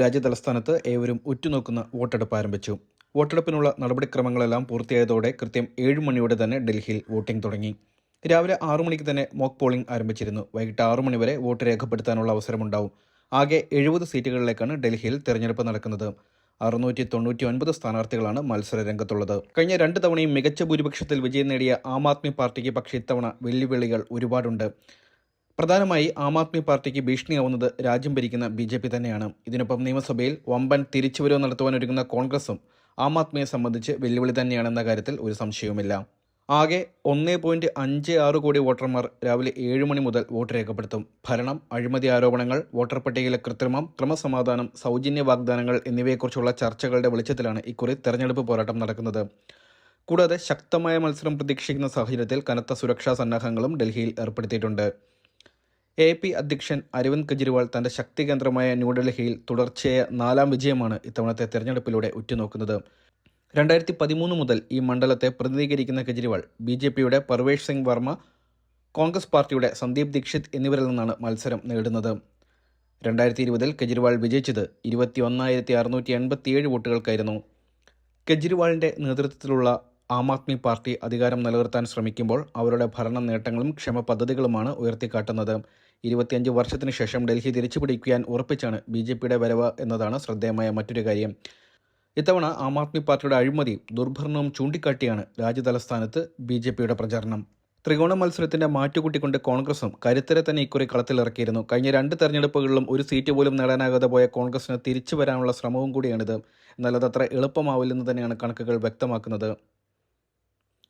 രാജ്യതലസ്ഥാനത്ത് ഏവരും ഉറ്റുനോക്കുന്ന വോട്ടെടുപ്പ് ആരംഭിച്ചു. വോട്ടെടുപ്പിനുള്ള നടപടിക്രമങ്ങളെല്ലാം പൂർത്തിയായതോടെ കൃത്യം ഏഴ് മണിയോടെ തന്നെ ഡൽഹിയിൽ വോട്ടിംഗ് തുടങ്ങി. രാവിലെ ആറു മണിക്ക് തന്നെ മോക്ക് പോളിംഗ് ആരംഭിച്ചിരുന്നു. വൈകിട്ട് ആറു മണിവരെ വോട്ട് രേഖപ്പെടുത്താനുള്ള അവസരമുണ്ടാവും. ആകെ എഴുപത് സീറ്റുകളിലേക്കാണ് ഡൽഹിയിൽ തെരഞ്ഞെടുപ്പ് നടക്കുന്നത്. അറുന്നൂറ്റി തൊണ്ണൂറ്റി ഒൻപത് സ്ഥാനാർത്ഥികളാണ് മത്സര രംഗത്തുള്ളത് കഴിഞ്ഞ രണ്ട് തവണയും മികച്ച ഭൂരിപക്ഷത്തിൽ വിജയം നേടിയ ആം ആദ്മി പാർട്ടിക്ക് പക്ഷേ ഇത്തവണ വെല്ലുവിളികൾ ഒരുപാടുണ്ട്. പ്രധാനമായി ആം ആദ്മി പാർട്ടിക്ക് ഭീഷണിയാവുന്നത് രാജ്യം ഭരിക്കുന്ന ബി ജെ പി തന്നെയാണ്. ഇതിനൊപ്പം നിയമസഭയിൽ വമ്പൻ തിരിച്ചുവരവ് നടത്തുവാനൊരുങ്ങുന്ന കോൺഗ്രസും ആം ആദ്മിയെ സംബന്ധിച്ച് വെല്ലുവിളി തന്നെയാണെന്ന കാര്യത്തിൽ ഒരു സംശയവുമില്ല. ആകെ ഒന്നേ പോയിന്റ് അഞ്ച് ആറ് കോടി വോട്ടർമാർ രാവിലെ ഏഴ് മണി മുതൽ വോട്ട് രേഖപ്പെടുത്തും. ഭരണം അഴിമതി ആരോപണങ്ങൾ വോട്ടർ പട്ടികയിലെ കൃത്രിമം ക്രമസമാധാനം സൗജന്യ വാഗ്ദാനങ്ങൾ എന്നിവയെക്കുറിച്ചുള്ള ചർച്ചകളുടെ വെളിച്ചത്തിലാണ് ഇക്കുറി തെരഞ്ഞെടുപ്പ് പോരാട്ടം നടക്കുന്നത്. കൂടാതെ ശക്തമായ മത്സരം പ്രതീക്ഷിക്കുന്ന സാഹചര്യത്തിൽ കനത്ത സുരക്ഷാ സന്നാഹങ്ങളും ഡൽഹിയിൽ ഏർപ്പെടുത്തിയിട്ടുണ്ട്. എ പി അധ്യക്ഷൻ അരവിന്ദ് കെജ്രിവാൾ തന്റെ ശക്തി കേന്ദ്രമായ ന്യൂഡൽഹിയിൽ തുടർച്ചയായ നാലാം വിജയമാണ് ഇത്തവണത്തെ തെരഞ്ഞെടുപ്പിലൂടെ ഉറ്റുനോക്കുന്നത്. രണ്ടായിരത്തി പതിമൂന്ന് മുതൽ ഈ മണ്ഡലത്തെ പ്രതിനിധീകരിക്കുന്ന കെജ്രിവാൾ ബി ജെ പിയുടെ പർവേഷ് സിംഗ് വർമ്മ കോൺഗ്രസ് പാർട്ടിയുടെ സന്ദീപ് ദീക്ഷിത് എന്നിവരിൽ നിന്നാണ് മത്സരം നേടുന്നത്. രണ്ടായിരത്തി ഇരുപതിൽ കെജ്രിവാൾ വിജയിച്ചത് ഇരുപത്തി ഒന്നായിരത്തി അറുന്നൂറ്റി എൺപത്തിയേഴ് വോട്ടുകൾക്കായിരുന്നു. കെജ്രിവാളിന്റെ നേതൃത്വത്തിലുള്ള ആം ആദ്മി പാർട്ടി അധികാരം നിലനിർത്താൻ ശ്രമിക്കുമ്പോൾ അവരുടെ ഭരണ നേട്ടങ്ങളും ക്ഷമ പദ്ധതികളുമാണ് ഉയർത്തിക്കാട്ടുന്നത്. ഇരുപത്തിയഞ്ച് വർഷത്തിന് ശേഷം ഡൽഹി തിരിച്ചുപിടിക്കാൻ ഉറപ്പിച്ചാണ് ബി ജെ പിയുടെ വരവ് എന്നതാണ് ശ്രദ്ധേയമായ മറ്റൊരു കാര്യം. ഇത്തവണ ആം ആദ്മി പാർട്ടിയുടെ അഴിമതി ദുർഭരണവും ചൂണ്ടിക്കാട്ടിയാണ് രാജ്യതലസ്ഥാനത്ത് ബി ജെ പിയുടെ പ്രചാരണം. ത്രികോണ മത്സരത്തിന്റെ മാറ്റുകൂട്ടിക്കൊണ്ട് കോൺഗ്രസും കരുത്തരെ തന്നെ ഇക്കുറി കളത്തിലിറക്കിയിരുന്നു. കഴിഞ്ഞ രണ്ട് തെരഞ്ഞെടുപ്പുകളിലും ഒരു സീറ്റ് പോലും നേടാനാകാതെ പോയ കോൺഗ്രസിന് തിരിച്ചു വരാനുള്ള ശ്രമവും കൂടിയാണിത്. എന്നാൽ അതത്ര എളുപ്പമാവില്ലെന്ന് തന്നെയാണ് കണക്കുകൾ വ്യക്തമാക്കുന്നത്.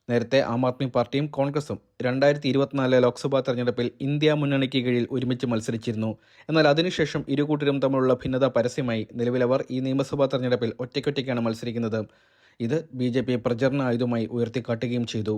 നേരത്തെ ആം ആദ്മി പാർട്ടിയും കോൺഗ്രസും രണ്ടായിരത്തി ഇരുപത്തിനാല് ലോക്സഭാ തെരഞ്ഞെടുപ്പിൽ ഇന്ത്യ മുന്നണിക്ക് കീഴിൽ ഒരുമിച്ച് മത്സരിച്ചിരുന്നു. എന്നാൽ അതിനുശേഷം ഇരുകൂട്ടരും തമ്മിലുള്ള ഭിന്നത പരസ്യമായി നിലവിലവർ ഈ നിയമസഭാ തെരഞ്ഞെടുപ്പിൽ ഒറ്റയ്ക്കൊറ്റയ്ക്കാണ് മത്സരിക്കുന്നത്. ഇത് ബി ജെ പി പ്രചരണ ആയുധമായി ഉയർത്തിക്കാട്ടുകയും ചെയ്തു.